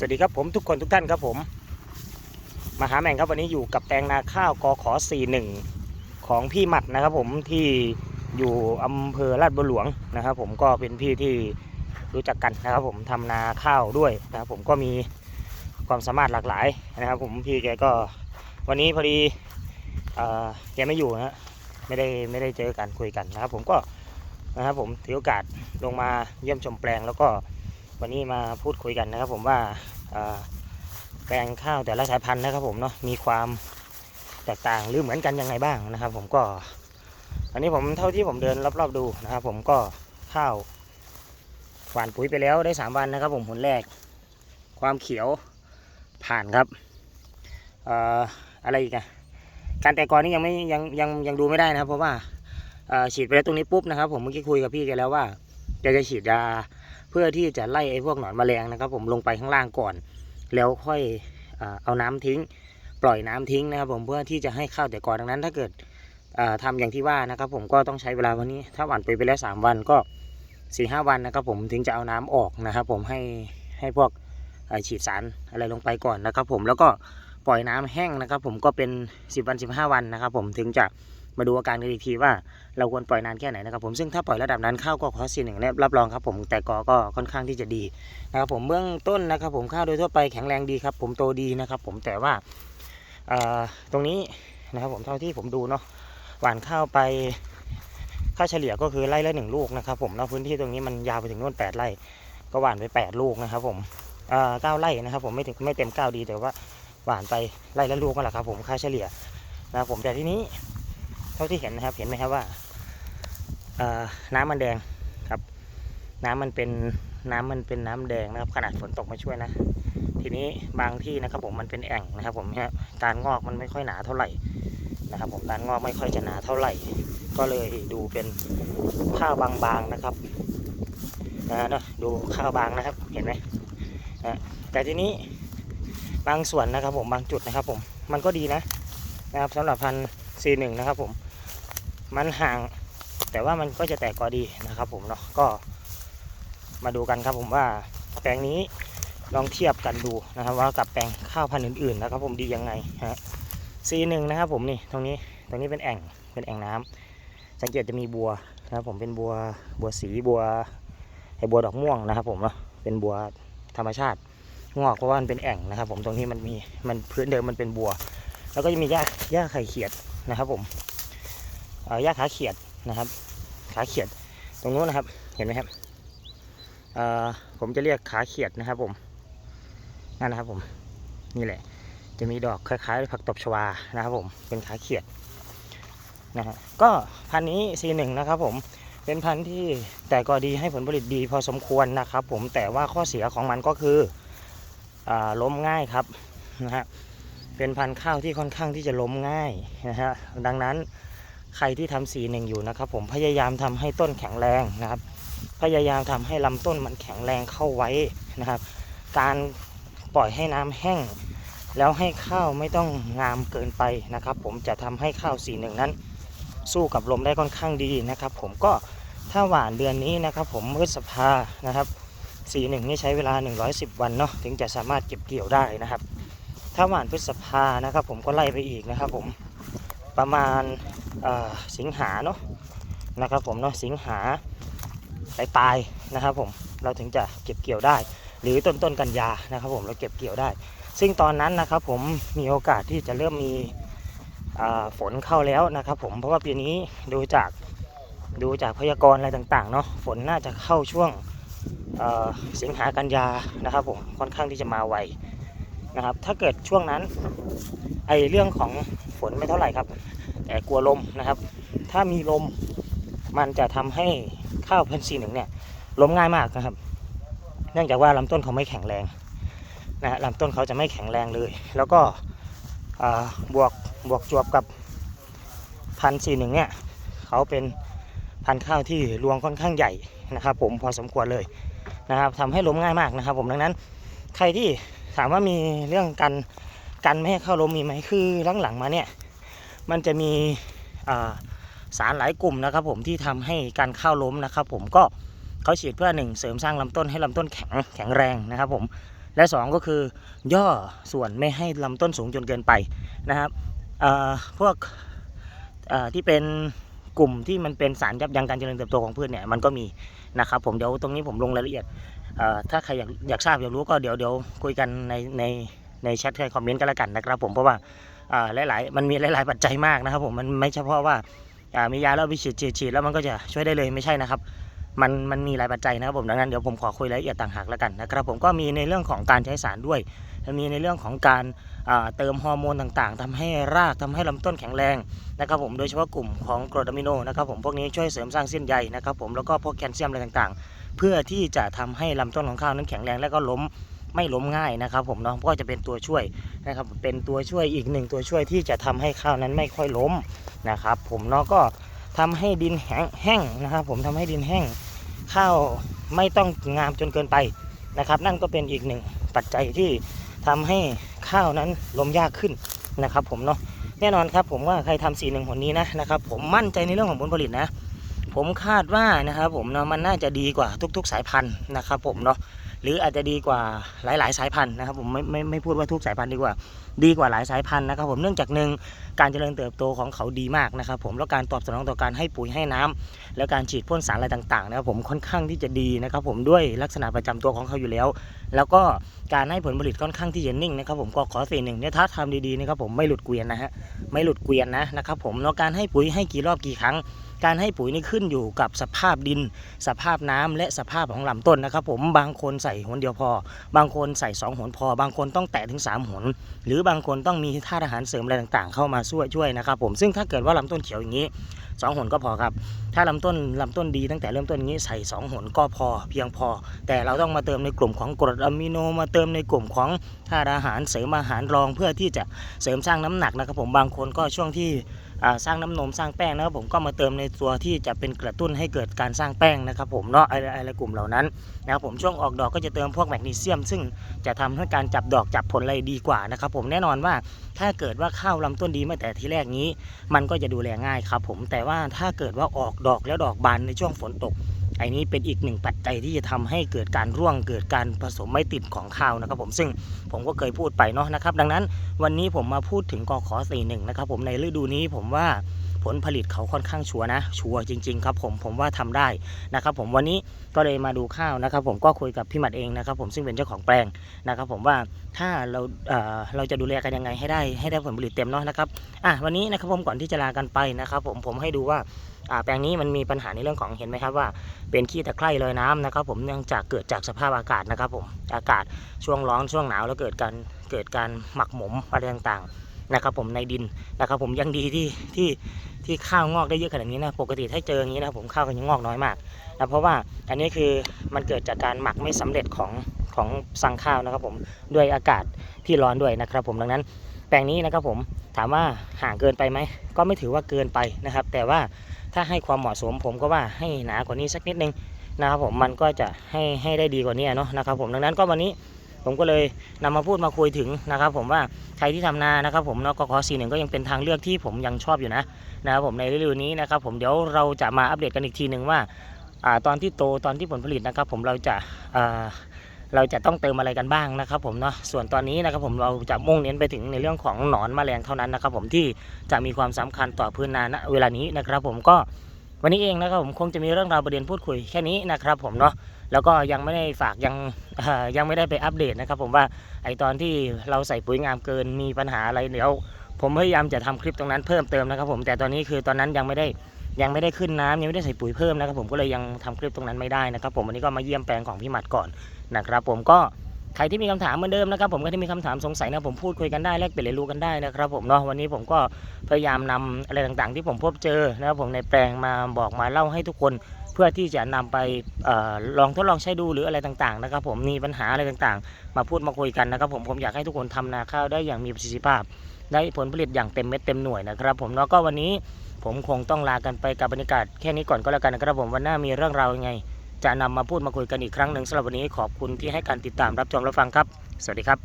สวัสดีครับผมทุกคนทุกท่านครับผม มาหาแม่งครับวันนี้อยู่กับแปลงนาข้าวกขอ41 ของพี่หมัดนะครับผมที่อยู่อำเภอลาดบัวหลวงนะครับ ผมก็เป็นพี่ที่รู้จักกันนะครับ ผมทำนาข้าวด้วยนะครับผมก็มีความสามารถหลากหลายนะครับ ผมพี่แกก็วันนี้พอดีเออแกไม่อยู่นะฮะไม่ได้ไม่ได้เจอกันคุยกันนะครับ ผมก็นะครับผมถือโอกาสลงมาเยี่ยมชมแปลงแล้วก็ วันนี้มาพูดคุยกันนะครับผมว่าแปลงข้าวแต่ละสายพันธุ์นะครับผมเนาะมีความแตกต่างหรือเหมือนกันยังไงบ้างนะครับ ผมก็อันนี้ผมเท่าที่ผมเดินรอบๆดูนะครับ ผมก็ข้าวหว่านปุ๋ยไปแล้วได้สามวันนะครับ ผมผลแรก ความเขียวผ่านครับเอ่ออะไรอีกอะการแต่กอนนี่ยังไม่ยังยังยังดูไม่ได้นะครับ เพราะว่าฉีดไปแล้วตรงนี้ปุ๊บนะครับ ผมเมื่อกี้คุยกับพี่แกแล้วว่าแกจะฉีดยา เพื่อที่จะไล่ไอ้พวกหนอนแมลงนะครับ ผมลงไปข้างล่างก่อน แล้วค่อยเอาน้ำทิ้ง ปล่อยน้ำทิ้งนะครับผมเพื่อที่จะให้ข้าวแต่ก่อนดังนั้น ถ้าเกิดเอ่อทำอย่างที่ว่านะครับ ผมก็ต้องใช้เวลาวันนี้ ถ้าหว่านไปไปแล้ว 3 วันก็4ีหวันนะครับ ผมถึงจะเอาน้ำออกนะครับ ผมให้ให้พวกฉีดสารอะไรลงไปก่อนนะครับ ผมแล้วก็ปล่อยน้ำแห้งนะครับ ผมก็เป็น 10 วัน 15 วันนะครับ ผมถึงจะ มาดูอาการกันอีกทีว่าเราควรปล่อยนานแค่ไหนนะครับผมซึ่งถ้าปล่อยระดับนั้นข้าวก็คอสซีหนึ่งเนี่ยรับรองครับผมแต่กอก็ค่อนข้างที่จะดีนะครับผมเบื้องต้นนะครับผมข้าวโดยทั่วไปแข็งแรงดีครับผมโตดีนะครับผมแต่ว่าตรงนี้นะครับผมเท่าที่ผมดูเนาะหวานข้าวไปค่าเฉลี่ยก็คือไร่ละหนึ่งลูกนะครับผมเนาะพื้นที่ตรงนี้มันยาวไปถึงนู่นแปดไร่ก็หว่านไปแปดลูกนะครับผมเก้าไร่นะครับผมไม่ถึงไม่เต็มเก้าดีแต่ว่าหว่านไปไร่ละลูกก็แหละครับผมค่าเฉลี่ยนะครับผมแต่ที่นี้ ท่าที่เห็นนะครับเห็นไหมครับว่าน้ำมันแดงครับ น้ำมันเป็นน้ำมันเป็นน้ำแดงนะครับ ขนาดฝนตกมาช่วยนะ ทีนี้บางที่นะครับผมมันเป็นแอ่งนะครับ ผมเนี่ยการงอกมันไม่ค่อยหนาเท่าไหร่นะครับ ผมการงอกไม่ค่อยจะหนาเท่าไหร่ ก็เลยดูเป็นข้าวบางๆนะครับนะเนะดูข้าวบางนะครับเห็นไหมนะแต่ทีนี้บางส่วนนะครับผมบางจุดนะครับผมมันก็ดีนะนะครับสำหรับพันธุ์ C1 นะครับผม มันห่าง แต่ว่ามันก็จะแตกกอดีนะครับ ผมเนาะก็มาดูกันครับผมว่าแปลงนี้ลองเทียบกันดูนะครับ ว่ากับแปลงข้าวพันธุ์อื่นๆนะครับ ผมดียังไงฮะ C1 นะครับผมนี่ตรงนี้ตรงนี้เป็นแอ่งเป็นแอ่งน้ำสังเกตจะมีบัวนะครับ ผมเป็นบัวบัวสีบัวไอ้บัวดอกม่วงนะครับ ผมเนาะเป็นบัวธรรมชาติงอกเพราะว่ามันเป็นแอ่งนะครับ ผมตรงนี้มันมีมันพื้นเดิมมันเป็นบัว แล้วก็จะมีหญ้าหญ้าไข่เขียดนะครับ ผม หญ้าขาเขียดนะครับ ขาเขียดตรงนู้นนะครับ เห็นไหมครับเอ่อผมจะเรียกขาเขียดนะครับ ผมนั่นนะครับผมนี่แหละ จะมีดอกคล้ายๆผักตบชวานะครับ ผมเป็นขาเขียดนะฮะก็พันธุ์นี้ C1 นะครับผมเป็นพันธุ์ที่แต่ก็ดีให้ผลผลิตดีพอสมควรนะครับ ผมแต่ว่าข้อเสียของมันก็คืออล้มง่ายครับนะฮะเป็นพันธุ์ข้าวที่ค่อนข้างที่จะล้มง่ายนะฮะดังนั้น ใครที่ทำสีหนึ่งอยู่นะครับผมพยายามทำให้ต้นแข็งแรงนะครับ พยายามทำให้ลำต้นมันแข็งแรงเข้าไว้นะครับ การปล่อยให้น้ำแห้ง แล้วให้ข้าวไม่ต้องงามเกินไปนะครับ ผมจะทำให้ข้าวสีหนึ่งนั้น สู้กับลมได้ค่อนข้างดีนะครับ ผมก็ถ้าหวานเดือนนี้นะครับ ผมพฤษภานะครับสีหนึ่งนี่ใช้เวลา 110 วันเนาะถึงจะสามารถเก็บเกี่ยวได้นะครับ ถ้าหวานพฤษภานะครับ ผมก็ไล่ไปอีกนะครับผม ประมาณสิงหาเนาะนะครับผมเนาะสิงหาปลายปลายนะครับผมเราถึงจะเก็บเกี่ยวได้ หรือต้นต้นกันยานะครับผมเราเก็บเกี่ยวได้ ซึ่งตอนนั้นนะครับผมมีโอกาสที่จะเริ่มมีฝนเข้าแล้วนะครับผมเพราะว่าปีนี้ดูจากดูจากพยากรณ์อะไรต่างๆเนาะฝนน่าจะเข้าช่วงสิงหากันยานะครับผมค่อนข้างที่จะมาไว นะครับ ถ้าเกิดช่วงนั้นไอเรื่องของฝนไม่เท่าไหร่ครับ แต่กลัวลมนะครับ ถ้ามีลมมันจะทำให้ข้าวพันธุ์สีหนึ่งเนี่ยล้มง่ายมากนะครับ เนื่องจากว่าลำต้นเขาไม่แข็งแรงนะฮะลำต้นเขาจะไม่แข็งแรงเลย แล้วก็บวกบวกจวบกับพันธุ์สีหนึ่งเนี่ยเขาเป็นพันธุ์ข้าวที่รวงค่อนข้างใหญ่นะครับ ผมพอสมควรเลยนะครับทำให้ล้มง่ายมากนะครับ ผมดังนั้นใครที่ ถามว่ามีเรื่องกันกันไม่ให้เข้าลมมีไหมคือหลังๆมาเนี่ย มันจะมีสารหลายกลุ่มนะครับ ผมที่ทำให้การเข้าล้มนะครับ ผมก็เขาฉีดเพื่อหนึ่งเสริมสร้างลำต้นให้ลำต้นแข็งแข็งแรงนะครับผมและสองก็คือย่อส่วนไม่ให้ลำต้นสูงจนเกินไปนะครับพวกที่เป็นกลุ่มที่มันเป็นสารยับยั้งการเจริญเติบโตของพืชเนี่ยมันก็มีนะครับผมเดี๋ยวตรงนี้ผมลงรายละเอียด ถ้าใครอยากอยากทราบอยากรู้ก็เดี๋ยวเดี๋ยวคุยกันในในในแชทในคอมเมนต์กันแล้วกันนะครับผมเพราะว่าอ่าหลายๆมันมีหลาย ๆ ปัจจัยมากนะครับผมมันไม่เฉพาะว่ามียาแล้วไปฉีดฉีดฉีดแล้วมันก็จะช่วยได้เลยไม่ใช่นะครับ มันมันมีหลายปัจจัยนะครับผมดังนั้นเดี๋ยวผมขอคุยรายละเอียดต่างหากแล้วกันนะครับผมก็มีในเรื่องของการใช้สารด้วย และมีในเรื่องของการเติมฮอร์โมนต่างๆทำให้รากทำให้ลำต้นแข็งแรงนะครับผมโดยเฉพาะกลุ่มของกรดอะมิโนนะครับผมพวกนี้ช่วยเสริมสร้างเส้นใยนะครับผมแล้วก็พวกแคลเซียมอะไรต่างๆ เพื่อที่จะทำให้ลำต้นของข้าวนั้นแข็งแรงและก็ล้มไม่ล้มง่ายนะครับผมเนาะก็จะเป็นตัวช่วยนะครับเป็นตัวช่วยอีกหนึ่งตัวช่วยที่จะทำให้ข้าวนั้นไม่ค่อยล้มนะครับผมเนาะก็ทำให้ดินแห้งแห้งนะครับผมทำให้ดินแห้งข้าวไม่ต้องงามจนเกินไปนะครับ นั่นก็เป็นอีกหนึ่งปัจจัยที่ ทำให้ข้าวนั้นลมยากขึ้นนะครับ ผมเนาะแน่นอนครับ ผมว่าใครทำสีหนึ่งหนนี้นะนะครับ ผมมั่นใจในเรื่องของผลผลิตนะ ผมคาดว่านะครับผมเนาะมันน่าจะดีกว่าทุก ๆ สายพันธุ์นะครับ ผมเนาะหรืออาจจะดีกว่าหลาย ๆ สายพันธุ์นะครับ ผมไม่ไม่ไม่พูดว่าทุกสายพันธุ์ดีกว่า ดีกว่าหลายสายพันธุ์นะครับผมเนื่องจากหนึ่งการเจริญเติบโตของเขาดีมากนะครับผมแล้วการตอบสนองต่อการให้ปุ๋ยให้น้ำแล้วการฉีดพ่นสารอะไรต่างๆนะครับผมค่อนข้างที่จะดีนะครับผมด้วยลักษณะประจำตัวของเขาอยู่แล้ว แล้วก็การให้ผลผลิตค่อนข้างที่จะนิ่งนะครับผมก็ขอสี่หนึ่งเนี่ยถ้าทำดีๆนะครับผมไม่หลุดเกวียนนะฮะไม่หลุดเกวียนนะนะครับผมแล้วการให้ปุ๋ยให้กี่รอบกี่ครั้งการให้ปุ๋ยนี่ขึ้นอยู่กับสภาพดิน สภาพน้ำและสภาพของลำต้นนะครับผมบางคนใส่หนเดียวพอ บางคนใส่สองหนพอ บางคนต้องแตะถึงสามหนหรือบางคนต้องมีธาตุอาหารเสริมอะไรต่างๆ เข้ามาช่วยช่วยนะครับผมซึ่งถ้าเกิดว่าลำต้นเขียวอย่างนี้สองหนก็พอครับ ถ้าลำต้นลำต้นดีตั้งแต่เริ่มต้นอย่างนี้ใส่สองหนก็พอเพียงพอ แต่เราต้องมาเติมในกลุ่มของกรดอะมิโนมาเติมในกลุ่มของธาตุอาหารเสริมอาหารรองเพื่อที่จะเสริมสร้างน้ำหนักนะครับผมบางคนก็ช่วงที่ สร้างน้ำนมสร้างแป้งนะครับผมก็มาเติมในตัวที่จะเป็นกระตุ้นให้เกิดการสร้างแป้งนะครับผมเนาะอะไรอะไรกลุ่มเหล่านั้นนะครับผมช่วงออกดอกก็จะเติมพวกแมกนีเซียม ซึ่งจะทำให้การจับดอกจับผลอะไรดีกว่านะครับผมแน่นอนว่าถ้าเกิดว่าข้าวลำต้นดีมาแต่ทีแรกนี้ มันก็จะดูแลง่ายครับผมแต่ว่าถ้าเกิดว่าออกดอกแล้วดอกบานในช่วงฝนตก อ้นี้เป็นอีกหนึ่งปัจจัยที่จะทำให้เกิดการร่วงเกิดการผสมไม่ติดของข้าวนะครับผมซึ่งผมก็เคยพูดไปเนาะนะครับ ดังนั้นวันนี้ผมมาพูดถึงกอขอสี่หนึ่งนะครับผมในฤดูนี้ผมว่า ผลผลิตเขาค่อนข้างชัวนะ ชัวจริง ๆ ครับผมผมว่าทำได้นะครับ ผมวันนี้ก็เลยมาดูข้าวนะครับ ผมก็คุยกับพี่หมัดเองนะครับ ผมซึ่งเป็นเจ้าของแปลงนะครับ ผมว่าถ้าเราเอ่อเราจะดูแลกันยังไงให้ได้ให้ได้ผลผลิตเต็มเนาะนะครับอะวันนี้นะครับผมก่อนที่จะลากันไปนะครับ ผมผมให้ดูว่าอ่าแปลงนี้มันมีปัญหาในเรื่องของเห็นไหมครับว่าเป็นขี้ตะไคร่ลอยน้ำนะครับ ผมเนื่องจากเกิดจากสภาพอากาศนะครับ ผมอากาศช่วงร้อนช่วงหนาวแล้วเกิดการเกิดการหมักหมมอะไรต่างๆ นะครับผมในดินนะครับผมยังดีที่ที่ที่ข้าวงอกได้เยอะขนาดนี้นะปกติถ้าเจออย่างนี้นะผมข้าวก็ยังงอกน้อยมากนะเพราะว่าอันนี้คือมันเกิดจากการหมักไม่สำเร็จของของสังข้าวนะครับผมด้วยอากาศที่ร้อนด้วยนะครับผมดังนั้นแปลงนี้นะครับผมถามว่าห่างเกินไปไหมก็ไม่ถือว่าเกินไปนะครับ แต่ว่าถ้าให้ความเหมาะสมผมก็ว่าให้หนากว่านี้สักนิดนึงนะครับผมมันก็จะให้ให้ได้ดีกว่านี้เนาะนะครับผมดังนั้นก็วันนี้ ผมก็เลยนำมาพูดมาคุยถึงนะครับ ผมว่าใครที่ทำนานะครับ ผมเนาะกขอสี่หนึ่งก็ยังเป็นทางเลือกที่ผมยังชอบอยู่นะนะครับผมในฤดูนี้นะครับ ผมเดี๋ยวเราจะมาอัปเดตกันอีกทีหนึ่งว่าอตอนที่โตตอนที่ผลผลิตนะครับ ผมเราจะอ่าเราจะต้องเติมอะไรกันบ้างนะครับผมเนาะส่วนตอนนี้นะครับผมเราจะมุ่งเน้นไปถึงในเรื่องของหนอนแมลงเท่านั้นนะครับ ผมที่จะมีความสำคัญต่อพื้นนาณเวลานี้นะครับ ผมก็ วันนี้เองนะครับผมคงจะมีเรื่องราวประเด็นพูดคุยแค่นี้นะครับผมเนาะแล้วก็ยังไม่ได้ฝากยังยังไม่ได้ไปอัปเดตนะครับ ผมว่าไอตอนที่เราใส่ปุ๋ยงามเกินมีปัญหาอะไรเดี๋ยวผมพยายามจะทำคลิปตรงนั้นเพิ่มเติมนะครับ ผมแต่ตอนนี้คือตอนนั้นยังไม่ได้ยังไม่ได้ขึ้นน้ำยังไม่ได้ใส่ปุ๋ยเพิ่มนะครับ ผมก็เลยยังทำคลิปตรงนั้นไม่ได้นะครับ ผมวันนี้ก็มาเยี่ยมแปลงของพี่หมัดก่อนนะครับ ผมก็ ใครที่มีคำถามเหมือนเดิมนะครับผมก็ที่มีคำถามสงสัยนะผมพูดคุยกันได้แลกเปลี่ยนเรียนรู้กันได้นะครับผมเนาะวันนี้ผมก็พยายามนำอะไรต่างๆ ที่ผมพบเจอนะครับผมในแปลงมาบอกมาเล่าให้ทุกคนเพื่อที่จะนำไปออลองทดลองใช้ดูหรืออะไรต่างๆนะครับ ผมมีปัญหาอะไรต่างๆ มาพูดมาคุยกันนะครับ ผมผมอยากให้ทุกคนทำนาข้าวได้อย่างมีประสิทธิภาพ ได้ผลผลิตอย่างเต็มเม็ดเต็มหน่วยนะครับ ผมเนาะก็วันนี้ผมคงต้องลากันไปกับบรรยากาศแค่นี้ก่อนก็แล้วกันนะครับ ผมวันหน้ามีเรื่องราวยังไง จะนำมาพูดมาคุยกันอีกครั้งหนึ่งสำหรับวันนี้ขอบคุณที่ให้การติดตามรับชมรับฟังครับ สวัสดีครับ